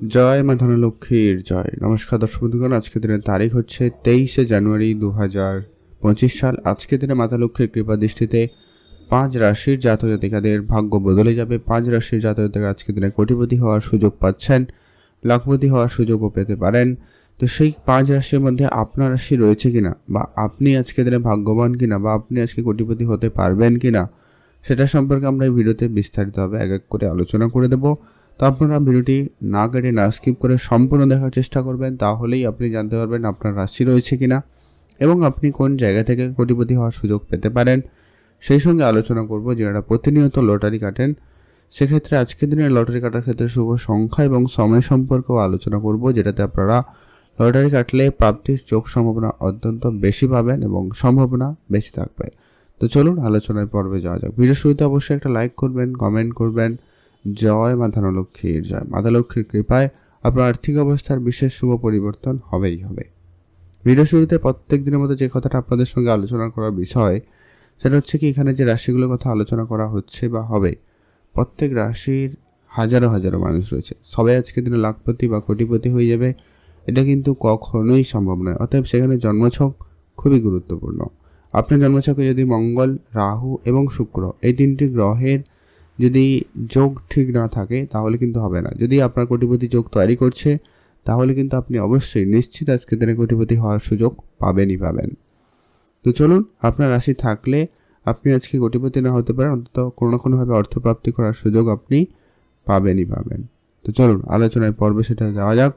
জয় মা ধনলক্ষ্মীর জয়। নমস্কার দর্শক বন্ধুগণ আজকে দিনের তারিখ হচ্ছে তেইশে জানুয়ারি দু হাজার পঁচিশ সাল। আজকের দিনে মাতা লক্ষ্মীর কৃপা দৃষ্টিতে পাঁচ রাশির জাতক জাতিকাদের ভাগ্য বদলে যাবে। পাঁচ রাশির জাতক জাতিকা আজকে দিনে কোটিপতি হওয়ার সুযোগ পাচ্ছেন, লাখপতি হওয়ার সুযোগও পেতে পারেন। তো সেই পাঁচ রাশির মধ্যে আপনার রাশি রয়েছে কিনা বা আপনি আজকে দিনে ভাগ্যবান কিনা বা আপনি আজকে কোটিপতি হতে পারবেন কিনা, সেটা সম্পর্কে আমরা এই ভিডিওতে বিস্তারিতভাবে এক এক করে আলোচনা করে দেবো। তো আপনারা ভিডিওটি না কেটে না স্কিপ করে সম্পূর্ণ দেখার চেষ্টা করবেন, তাহলেই আপনি জানতে পারবেন আপনার রাশি রয়েছে কিনা এবং আপনি কোন জায়গা থেকে কোটিপতি হওয়ার সুযোগ পেতে পারেন। সেই সঙ্গে আলোচনা করব যারা প্রতিনিয়ত লটারি কাটেন, সেক্ষেত্রে আজকের দিনে লটারি কাটার ক্ষেত্রে শুভ সংখ্যা এবং সময় সম্পর্কেও আলোচনা করব, যেটাতে আপনারা লটারি কাটলে প্রাপ্তির যোগ সম্ভাবনা অত্যন্ত বেশি পাবেন এবং সম্ভাবনা বেশি থাকবে। তো চলুন আলোচনায় পর্বে যাওয়া যাক। ভিডিও শুরুতে অবশ্যই একটা লাইক করবেন কমেন্ট করবেন জয় মা ধনলক্ষ্মীর জয়। মাতা লক্ষ্মীর কৃপায় আপনার আর্থিক অবস্থার বিশেষ শুভ পরিবর্তন হবেই হবে। ভিডিও শুরুতে প্রত্যেক দিনের মতো যে কথাটা আপনাদের সঙ্গে আলোচনা করার বিষয়, সেটা হচ্ছে কি, এখানে যে রাশিগুলোর কথা আলোচনা করা হচ্ছে বা হবে, প্রত্যেক রাশির হাজারো হাজারো মানুষ রয়েছে। সবাই আজকে দিনে লাখপতি বা কোটিপতি হয়ে যাবে, এটা কিন্তু কখনোই সম্ভব নয়। অতএব সেখানে জন্মছক খুবই গুরুত্বপূর্ণ। আপনার জন্মছকে যদি মঙ্গল, রাহু এবং শুক্র এই তিনটি গ্রহের যদি যোগ ঠিক না থাকে, তাহলে কিন্তু হবে না। যদি আপনার কোটিপতি যোগ তৈরি করছে, তাহলে কিন্তু আপনি অবশ্যই নিশ্চিত আজকে দিনে কোটিপতি হওয়ার সুযোগ পাবেনই পাবেন। তো চলুন, আপনার রাশি থাকলে আপনি আজকে কোটিপতি না হতে পারেন, অন্তত কোনো না কোনোভাবে অর্থপ্রাপ্তি করার সুযোগ আপনি পাবেনই পাবেন। তো চলুন আলোচনায় পর্বে সেটা যাওয়া যাক।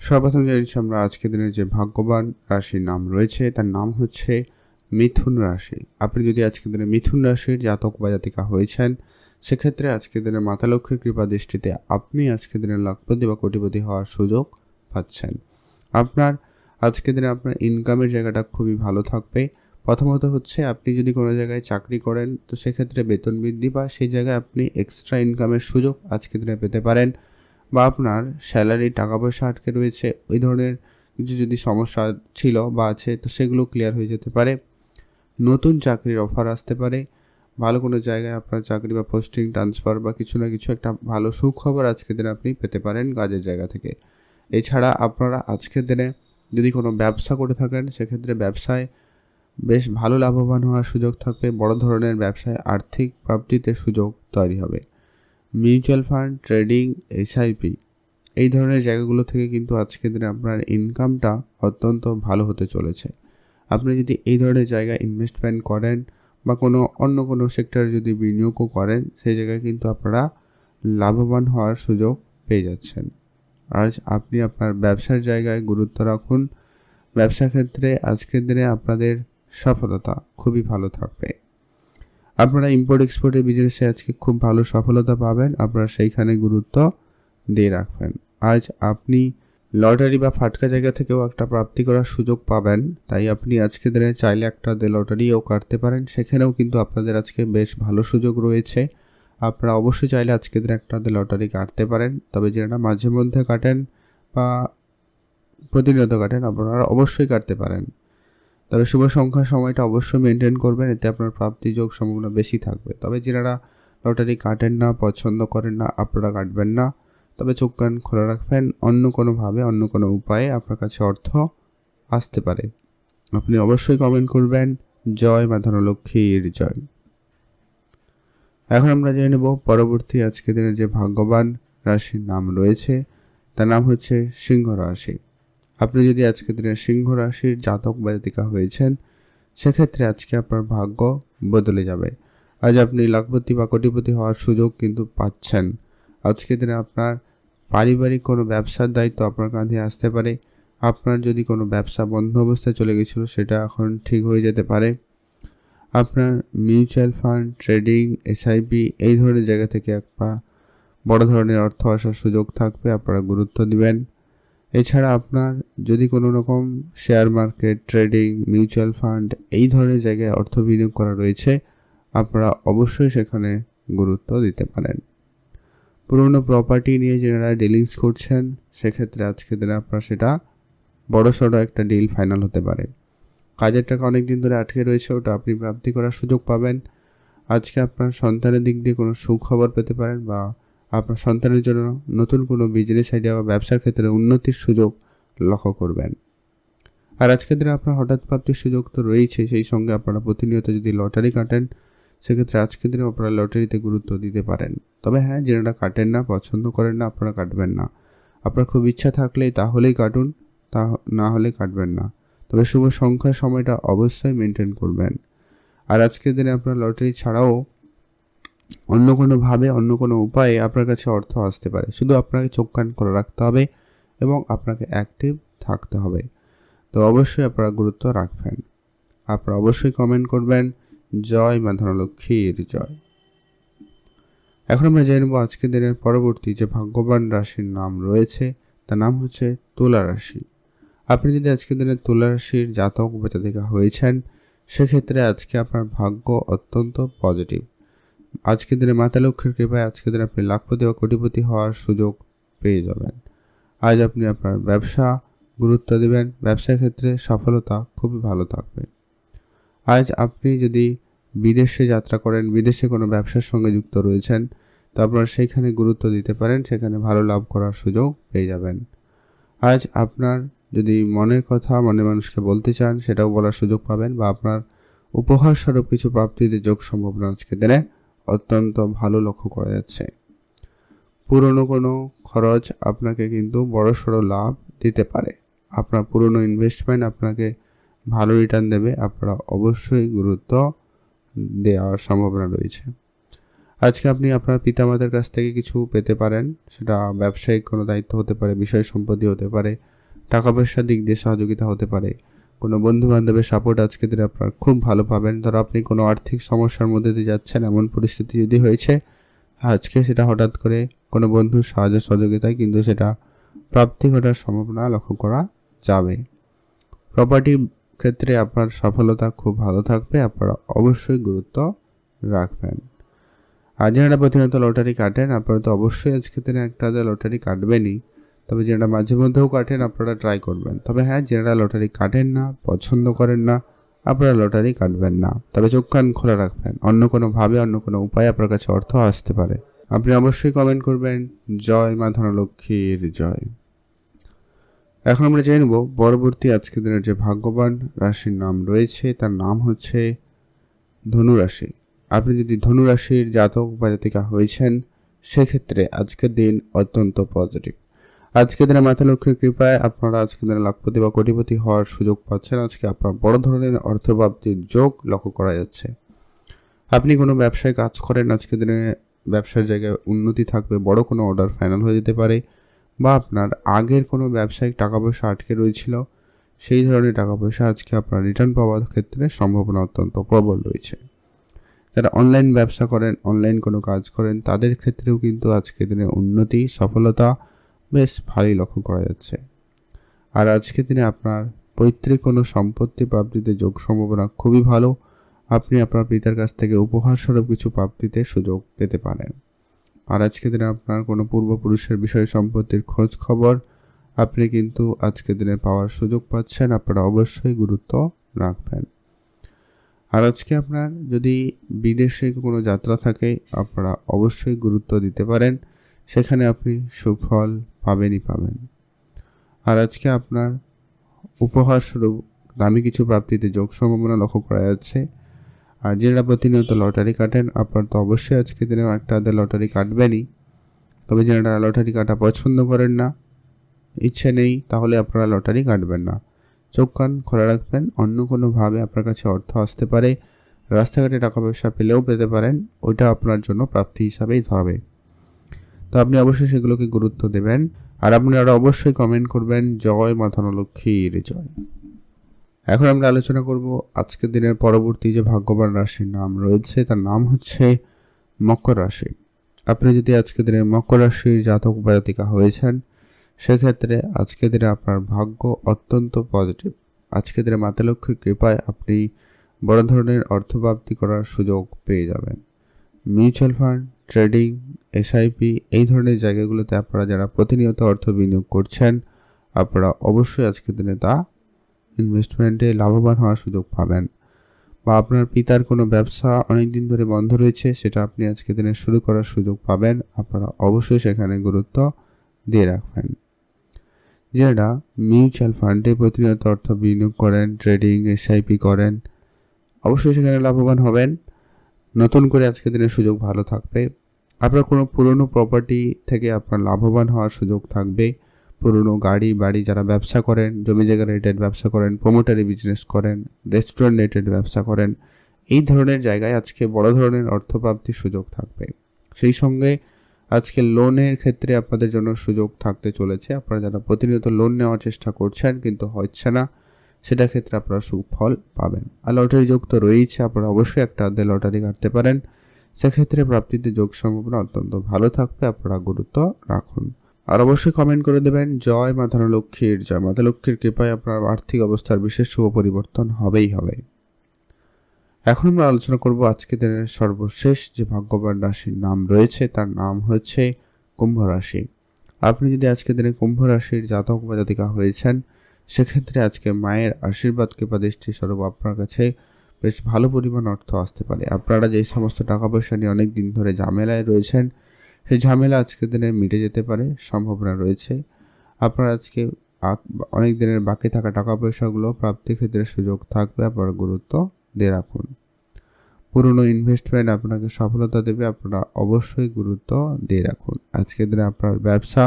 সর্বপ্রথম জানিস আমরা আজকের দিনের যে ভাগ্যবান রাশির নাম রয়েছে, তার নাম হচ্ছে মিথুন রাশি। আপনি যদি আজকের দিনে মিথুন রাশির জাতক বা জাতিকা হয়েছেন সেক্ষেত্রে আজকের দিনে মাতা লক্ষ্মীর কৃপা দৃষ্টিতে আপনি আজকের দিনে লাখপতি বা কোটিপতি হওয়ার সুযোগ পাচ্ছেন। আপনার, আজকের দিনে আপনার ইনকামের জায়গাটা খুবই ভালো থাকবে। প্রথমত হচ্ছে আপনি যদি কোনো জায়গায় চাকরি করেন, তো সেক্ষেত্রে বেতন বৃদ্ধি বা সেই জায়গায় আপনি এক্সট্রা ইনকামের সুযোগ আজকের দিনে পেতে পারেন। বা আপনার স্যালারি টাকা পয়সা আটকে রয়েছে, ওই ধরনের কিছু যদি সমস্যা ছিল বা আছে, তো সেগুলো ক্লিয়ার হয়ে যেতে পারে। নতুন চাকরির অফার আসতে পারে। ভালো কোনো জায়গায় আপনার চাকরি বা পোস্টিং ট্রান্সফার বা কিছু না কিছু একটা ভালো সুখবর আজকের দিনে আপনি পেতে পারেন কাজের জায়গা থেকে। এছাড়া আপনারা আজকের দিনে যদি কোনো ব্যবসা করে থাকেন, সেক্ষেত্রে ব্যবসায় বেশ ভালো লাভবান হওয়ার সুযোগ থাকবে। বড় ধরনের ব্যবসায় আর্থিক প্রাপ্তিতে সুযোগ তৈরি হবে। মিউচুয়াল ফান্ড ট্রেডিং এসআইপি এই ধরনের জায়গাগুলো থেকে কিন্তু আজকের দিনে আপনার ইনকামটা অত্যন্ত ভালো হতে চলেছে। আপনি যদি এই ধরনের জায়গায় ইনভেস্টমেন্ট করেন বা কোনো অন্য কোনো সেক্টরে যদি বিনিয়োগও করেন, সেই জায়গায় কিন্তু আপনারা লাভবান হওয়ার সুযোগ পেয়ে যাচ্ছেন। আজ আপনি আপনার ব্যবসার জায়গায় গুরুত্ব রাখুন। ব্যবসা ক্ষেত্রে আজকের দিনে আপনাদের সফলতা খুবই ভালো থাকবে। আপনারা ইম্পোর্ট এক্সপোর্টের বিজনেসে আজকে খুব ভালো সফলতা পাবেন। আপনারা সেইখানে গুরুত্ব দিয়ে রাখবেন। আজ আপনি লটারি বা ফাটকা জায়গা থেকেও একটা প্রাপ্তি করার সুযোগ পাবেন। তাই আপনি আজকে দিনে চাইলে একটা দে লটারিও কাটতে পারেন। সেখানেও কিন্তু আপনাদের আজকে বেশ ভালো সুযোগ রয়েছে। আপনারা অবশ্যই চাইলে আজকে দিনে একটা দে লটারি কাটতে পারেন। তবে যেটা মাঝে মধ্যে কাটেন বা প্রতিনিয়ত কাটেন, আপনারা অবশ্যই কাটতে পারেন। তবে শুভ সংখ্যার সময়টা অবশ্যই মেনটেন করবেন। এতে আপনার প্রাপ্তি যোগ সম্ভাবনা বেশি থাকবে। তবে যারা লটারি কাটেন না, পছন্দ করেন না, আপনারা কাটবেন না। তবে চোখ কান খোলা রাখবেন। অন্য কোনোভাবে অন্য কোনো উপায়ে আপনার কাছে অর্থ আসতে পারে। আপনি অবশ্যই কমেন্ট করবেন, জয় মা ধনলক্ষ্মীর জয়। এখন আমরা জেনে নেব পরবর্তী আজকে দিনের যে ভাগ্যবান রাশির নাম রয়েছে, তার নাম হচ্ছে সিংহ রাশি। আপনি যদি আজকে দিনে সিংহ রাশির জাতক বা জাতিকা হয়েছেন, সেক্ষেত্রে আজকে আপনার ভাগ্য বদলে যাবে। আজ আপনি লাখপতি বা কোটিপতি হওয়ার সুযোগ কিন্তু পাচ্ছেন। আজকে দিনে আপনার পারিবারিক কোনো ব্যবসার দায়িত্ব আপনার কাঁধে আসতে পারে। আপনার যদি কোনো ব্যবসা বন্ধ অবস্থায় চলে গেছিল, সেটা এখন ঠিক হয়ে যেতে পারে। আপনার মিউচুয়াল ফান্ড, ট্রেডিং, এসআইপি এই ধরনের জায়গা থেকে একটা বড় ধরনের অর্থ আসার সুযোগ থাকবে, আপনারা গুরুত্ব দিবেন। এছাড়া আপনার যদি কোনো রকম share market, trading, mutual fund এই ধরনের জায়গায় অর্থ বিনিয়োগ করা রয়েছে, আপনারা অবশ্যই সেখানে গুরুত্ব দিতে পারেন। পুরনো প্রপার্টি নিয়ে যারা ডিলিংস করছেন, সেক্ষেত্রে আজকে দিনে আপনার সেটা বড় সড়ো একটা ডিল ফাইনাল হতে পারে। কাজের টাকা অনেক দিন ধরে আটকে রয়েছে, ওটা আপনি প্রাপ্তি করার সুযোগ পাবেন। আজকে আপনার সন্তানের দিক দিয়ে কোনো সুখবর পেতে পারেন বা আপনার সন্তানের জন্য নতুন কোনো বিজনেস আইডিয়া বা ব্যবসার ক্ষেত্রে উন্নতির সুযোগ লক্ষ্য করবেন। আর আজকের দিনে আপনার হঠাৎ প্রাপ্তির সুযোগ তো রয়েছে, সেই সঙ্গে আপনারা প্রতিনিয়ত যদি লটারি কাটেন সেক্ষেত্রে আজকের দিনে আপনারা লটারিতে গুরুত্ব দিতে পারেন। তবে হ্যাঁ যেটা কাটেন না, পছন্দ করেন না, আপনারা কাটবেন না। আপনার খুব ইচ্ছা থাকলেই তাহলেই কাটুন, তা না হলে কাটবেন না। তবে শুভ সংখ্যার সময়টা অবশ্যই মেনটেন করবেন। আর আজকের দিনে আপনার লটারি ছাড়াও অন্য কোনোভাবে অন্য কোনো উপায়ে আপনার কাছে অর্থ আসতে পারে। শুধু আপনাকে চোখ কান করে রাখতে হবে এবং আপনাকে অ্যাক্টিভ থাকতে হবে। তো অবশ্যই আপনারা গুরুত্ব রাখবেন। আপনারা অবশ্যই কমেন্ট করবেন। জয় মা ধনলক্ষ্মীর জয়। এখন আমরা জেনে নেব আজকের দিনের পরবর্তী যে ভাগ্যবান রাশির নাম রয়েছে, তার নাম হচ্ছে তুলা রাশি। আপনি যদি আজকের দিনে তুলা রাশির জাতক বা জাতিকা হয়েছেন, সেক্ষেত্রে আজকে আপনার ভাগ্য অত্যন্ত পজিটিভ আজকের দিনে মাতা লক্ষ্মীর কৃপায় আজকের দিনে আপনি লাখপতি বা কোটিপতি হওয়ার সুযোগ পেয়ে যাবেন। আজ আপনি আপনার ব্যবসা গুরুত্ব দেবেন, ব্যবসার ক্ষেত্রে সফলতা খুবই ভালো থাকবে। আজ আপনি যদি বিদেশে যাত্রা করেন, বিদেশে কোনো ব্যবসার সঙ্গে যুক্ত রয়েছেন, তো আপনারা সেইখানে গুরুত্ব দিতে পারেন, সেখানে ভালো লাভ করার সুযোগ পেয়ে যাবেন। আজ আপনার যদি মনের কথা মনে মানুষকে বলতে চান, সেটাও বলার সুযোগ পাবেন বা আপনার উপহার স্বরূপ কিছু প্রাপ্তিতে যোগ সম্ভাবনা আজকে দিনে, অত্যন্ত ভালো লক্ষ্য করা যাচ্ছে। পুরনো কোনো খরচ আপনাকে কিন্তু বড়সড় লাভ দিতে পারে। আপনার পুরনো ইনভেস্টমেন্ট আপনাকে ভালো রিটার্ন দেবে, আপনারা অবশ্যই গুরুত্ব দেওয়ার সম্ভাবনা রয়েছে। আজকে আপনি আপনার পিতামাতার কাছ থেকে কিছু পেতে পারেন, সেটা ব্যবসায়িক কোনো দায়িত্ব হতে পারে, বিষয় সম্পত্তি হতে পারে, টাকা পয়সার দিক দিয়ে সহযোগিতা হতে পারে, কোনো বন্ধু বান্ধবের সাপোর্ট আজকে দিনে আপনার খুব ভালো পাবেন। ধরো আপনি কোনো আর্থিক সমস্যার মধ্যে দিয়ে যাচ্ছেন, এমন পরিস্থিতি যদি হয়েছে, আজকে সেটা হঠাৎ করে কোনো বন্ধুর সাহায্য সহযোগিতায় কিন্তু সেটা প্রাপ্তি ঘটার সম্ভাবনা লক্ষ্য করা যাবে। প্রপার্টি ক্ষেত্রে আপনার সফলতা খুব ভালো থাকবে, আপনারা অবশ্যই গুরুত্ব রাখবেন। আর যারা প্রতিনিয়ত লটারি কাটেন, আপনারা তো অবশ্যই আজকে দিনে একটা লটারি কাটবেনই, তবে যেটা মাঝে মধ্যেও কাটেন, আপনারা ট্রাই করবেন। তবে হ্যাঁ যারা লটারি কাটেন না, পছন্দ করেন না, আপনারা লটারি কাটবেন না। তবে চোখ কান খোলা রাখবেন, অন্য কোনোভাবে অন্য কোনো উপায়ে আপনার কাছে অর্থ আসতে পারে। আপনি অবশ্যই কমেন্ট করবেন, জয় মা ধনলক্ষ্মীর জয়। এখন আমরা জেনে নেব, পরবর্তী আজকের দিনের যে ভাগ্যবান রাশির নাম রয়েছে, তার নাম হচ্ছে ধনুরাশি। আপনি যদি ধনুরাশির জাতক বা জাতিকা হয়েছেন, সেক্ষেত্রে আজকের দিন অত্যন্ত পজিটিভ আজকের দিনে মাথা লক্ষ্মীর কৃপায় আপনারা আজকের দিনে লাখপতি বা কোটিপতি হওয়ার সুযোগ পাচ্ছেন। আজকে আপনার বড় ধরনের অর্থপ্রাপ্তির যোগ লক্ষ্য করা যাচ্ছে। আপনি কোনো ব্যবসায় কাজ করেন, আজকের দিনে ব্যবসার জায়গায় উন্নতি থাকবে, বড় কোনো অর্ডার ফাইনাল হয়ে যেতে পারে। বা আপনার আগের কোনো ব্যবসায়িক টাকা পয়সা আটকে রয়েছিল, সেই ধরনের টাকা পয়সা আজকে আপনার রিটার্ন পাওয়ার ক্ষেত্রে সম্ভাবনা অত্যন্ত প্রবল রয়েছে। যারা অনলাইন ব্যবসা করেন অনলাইন কোনো কাজ করেন, তাদের ক্ষেত্রেও কিন্তু আজকের দিনে উন্নতি, সফলতা বেশ ভালোই লক্ষ্য করা যাচ্ছে। আর আজকের দিনে আপনার পৈতৃক কোনো সম্পত্তি প্রাপ্তিতে যোগ সম্ভাবনা খুবই ভালো। আপনি আপনার পিতার কাছ থেকে উপহার স্বরূপ কিছু প্রাপ্তিতে সুযোগ পেতে পারেন। আর আজকের দিনে আপনার কোনো পূর্বপুরুষের বিষয় সম্পত্তির খোঁজ খবর আপনি কিন্তু আজকের দিনে পাওয়ার সুযোগ পাচ্ছেন। আপনারা অবশ্যই গুরুত্ব রাখবেন। আর আজকে আপনার যদি বিদেশে কোনো যাত্রা থাকে, আপনারা অবশ্যই গুরুত্ব দিতে পারেন। সেখানে আপনি সুফল পাবেনই পাবেন। আর আজকে আপনার উপহার স্বরূপ দামি কিছু প্রাপ্তিতে যোগ সম্ভাবনা লক্ষ্য করা যাচ্ছে। আর যারা প্রতিনিয়ত লটারি কাটেন, আপনার তো অবশ্যই আজকে দিনেও একটা আধা লটারি কাটবেনই। তবে যারা লটারি কাটা পছন্দ করেন না, ইচ্ছে নেই, তাহলে আপনারা লটারি কাটবেন না। চোখ কান খোলা রাখবেন, অন্য কোনোভাবে আপনার কাছে অর্থ আসতে পারে, রাস্তাঘাটে টাকা পয়সা পেলেও পেতে পারেন, ওইটা আপনার জন্য প্রাপ্তি হিসাবেই হবে। তো আপনি অবশ্যই সেগুলোকে গুরুত্ব দেবেন, আর আপনারা অবশ্যই কমেন্ট করবেন, জয় মাথানলক্ষ্মীর জয়। এখন আমরা আলোচনা করব আজকের দিনের পরবর্তী যে ভাগ্যবান রাশির নাম রয়েছে, তার নাম হচ্ছে মকর রাশি। আপনি যদি আজকের দিনে মকর রাশির জাতক বা জাতিকা হয়েছেন, সেক্ষেত্রে আজকের দিনে আপনার ভাগ্য অত্যন্ত পজিটিভ আজকের দিনে মাতালক্ষ্মীর কৃপায় আপনি বড় ধরনের অর্থপ্রাপ্তি করার সুযোগ পেয়ে যাবেন। মিউচুয়াল ফান্ড, ট্রেডিং এসআইপি এই ধরনের জায়গাগুলোতে আপনারা যারা প্রতিনিয়ত অর্থ বিনিয়োগ করছেন, আপনারা অবশ্যই আজকের দিনে তা ইনভেস্টমেন্টে লাভবান হওয়ার সুযোগ পাবেন। বা আপনার পিতার কোনো ব্যবসা অনেক দিন ধরে বন্ধ রয়েছে, সেটা আপনি আজকে দিনে শুরু করার সুযোগ পাবেন। আপনারা অবশ্যই সেখানে গুরুত্ব দিয়ে রাখবেন। যারা মিউচুয়াল ফান্ডে প্রতিনিয়ত অর্থ বিনিয়োগ করেন ট্রেডিং এসআইপি করেন, অবশ্যই সেখানে লাভবান হবেন। নতুন করে আজকে দিনে সুযোগ ভালো থাকবে। আপনার কোনো পুরনো প্রপার্টি থেকে আপনার লাভবান হওয়ার সুযোগ থাকবে। পুরনো গাড়ি, বাড়ি যারা ব্যবসা করেন, জমি জায়গা রিলেটেড ব্যবসা করেন প্রোমোটারি বিজনেস করেন রেস্টুরেন্ট রিলেটেড ব্যবসা করেন, এই ধরনের জায়গায় আজকে বড় ধরনের অর্থপ্রাপ্তির সুযোগ থাকবে। সেই সঙ্গে আজকে লোনের ক্ষেত্রে আপনাদের জন্য সুযোগ থাকতে চলেছে। আপনারা যারা প্রতিনিয়ত লোন নেওয়ার চেষ্টা করছেন কিন্তু হচ্ছে না, সেটার ক্ষেত্রে আপনারা সুফল পাবেন। আর লটারি যোগ তো রয়েছে আপনারা অবশ্যই একটা হাতে লটারি কাটতে পারেন। সেক্ষেত্রে প্রাপ্তিতে যোগ সম্ভাবনা অত্যন্ত ভালো থাকবে, আপনারা গুরুত্ব রাখুন। আর অবশ্যই কমেন্ট করে দেবেন, জয় মাতা লক্ষ্মীর, জয় মাতা লক্ষ্মীর কৃপায় আপনার আর্থিক অবস্থার বিশেষ শুভ পরিবর্তন হবেই হবে। এখন আমরা আলোচনা করব আজকে দিনের সর্বশেষ যে ভাগ্যবান রাশির নাম রয়েছে, তার নাম হচ্ছে কুম্ভ রাশি। আপনি যদি আজকে দিনে কুম্ভ রাশির জাতক বা জাতিকা হয়েছেন, সেক্ষেত্রে আজকে মায়ের আশীর্বাদ, কৃপা, দৃষ্টি স্বরূপ আপনার কাছে বেশ ভালো পরিমাণ অর্থ আসতে পারে। আপনারা যে সমস্ত টাকা পয়সা নিয়ে অনেক দিন ধরে ঝামেলায় রয়েছেন সেই ঝামেলা আজকের দিনে মিটে যেতে পারে, সম্ভাবনা রয়েছে। আপনার আজকে অনেক দিনের বাকি থাকা টাকা পয়সাগুলো প্রাপ্তির ক্ষেত্রে সুযোগ থাকবে আপনার গুরুত্ব দিয়ে রাখুন। পুরনো ইনভেস্টমেন্ট আপনাকে সফলতা দেবে, আপনারা অবশ্যই গুরুত্ব দিয়ে রাখুন। আজকের দিনে আপনার ব্যবসা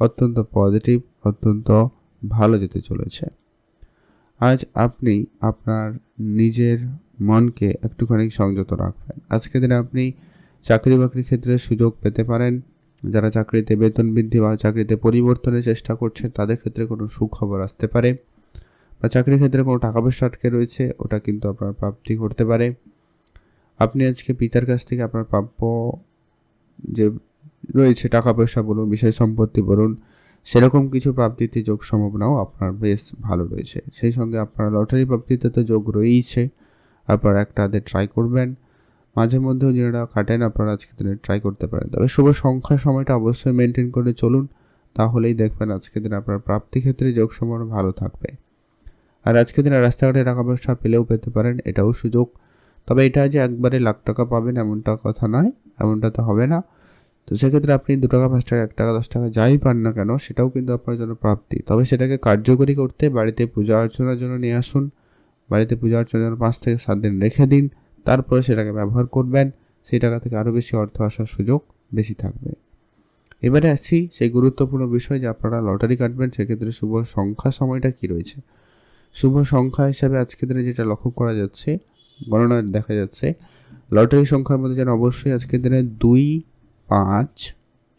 অত্যন্ত পজিটিভ অত্যন্ত ভালো যেতে চলেছে। আজ আপনি আপনার নিজের মনকে একটুখানি সংযত রাখবেন। আজকের দিনে আপনি চাকরি বাকরির ক্ষেত্রে সুযোগ পেতে পারেন। যারা চাকরিতে বেতন বৃদ্ধি বা চাকরিতে পরিবর্তনের চেষ্টা করছে তাদের ক্ষেত্রে কোনো সুখবর আসতে পারে বা চাকরির ক্ষেত্রে কোনো টাকা পয়সা আটকে রয়েছে, ওটা কিন্তু আপনার প্রাপ্তি করতে পারে। আপনি আজকে পিতার কাছ থেকে আপনার প্রাপ্য যে রয়েছে টাকা পয়সা বলুন বিষয় সম্পত্তি বলুন, সেরকম কিছু প্রাপ্তিতে যোগ সম্ভাবনাও আপনার বেশ ভালো রয়েছে। সেই সঙ্গে আপনার লটারি প্রাপ্তিতে তো যোগ রয়েইছে, আপনারা একটা হাতে ট্রাই করবেন। মাঝে মধ্যেও যারা কাটেন আপনারা আজকে দিনে ট্রাই করতে পারেন। তবে শুভ সংখ্যার সময়টা অবশ্যই মেনটেন করে চলুন, তাহলেই দেখবেন আজকে দিনে আপনার প্রাপ্তি ক্ষেত্রে যোগ সম্ভাবনা ভালো থাকবে। আর আজকে দিনে রাস্তাঘাটে টাকা পয়সা পেলেও পেতে পারেন, এটাও সুযোগ। তবে এটা যে একবারে লাখ টাকা পাবেন এমনটা কথা নয়, এমনটা তো হবে না। তো সেক্ষেত্রে আপনি দু টাকা, পাঁচ টাকা, এক টাকা, দশ টাকা যাই পান না কেন, সেটাও কিন্তু আপনার জন্য প্রাপ্তি। তবে সেটাকে কার্যকরী করতে বাড়িতে পূজা অর্চনার জন্য নিয়ে আসুন, বাড়িতে পূজা অর্চনার জন্য পাঁচ থেকে সাত দিন রেখে দিন। তারপরে সেটাকে ব্যবহার করবেন, সেই টাকা থেকে আরও বেশি অর্থ আসার সুযোগ বেশি থাকবে। এবারে আসছি সেই গুরুত্বপূর্ণ বিষয় যে আপনারা লটারি কাটবেন, সেক্ষেত্রে শুভ সংখ্যা সময়টা কি রয়েছে? শুভ সংখ্যা হিসাবে আজকে দিনে যেটা লক্ষ্য করা যাচ্ছে গণনায় দেখা যাচ্ছে, লটারি সংখ্যার মধ্যে যেন অবশ্যই আজকের দিনে দুই, পাঁচ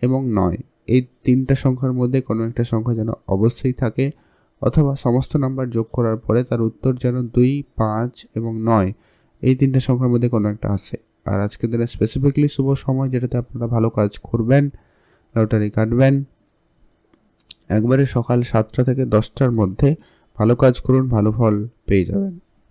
এবং নয়, এই তিনটা সংখ্যার মধ্যে কোনো একটা সংখ্যা যেন অবশ্যই থাকে, অথবা সমস্ত নাম্বার যোগ করার পরে তার উত্তর যেন দুই, পাঁচ এবং নয় এই তিনটা সংখ্যার মধ্যে কোনো একটা আছে। আর আজকের দিনে স্পেসিফিকলি শুভ সময় যেটাতে আপনারা ভালো কাজ করবেন, লটারি কাটবেন, একবারে সকাল সাতটা থেকে দশটার মধ্যে ভালো কাজ করুন, ভালো ফল পেয়ে যাবেন।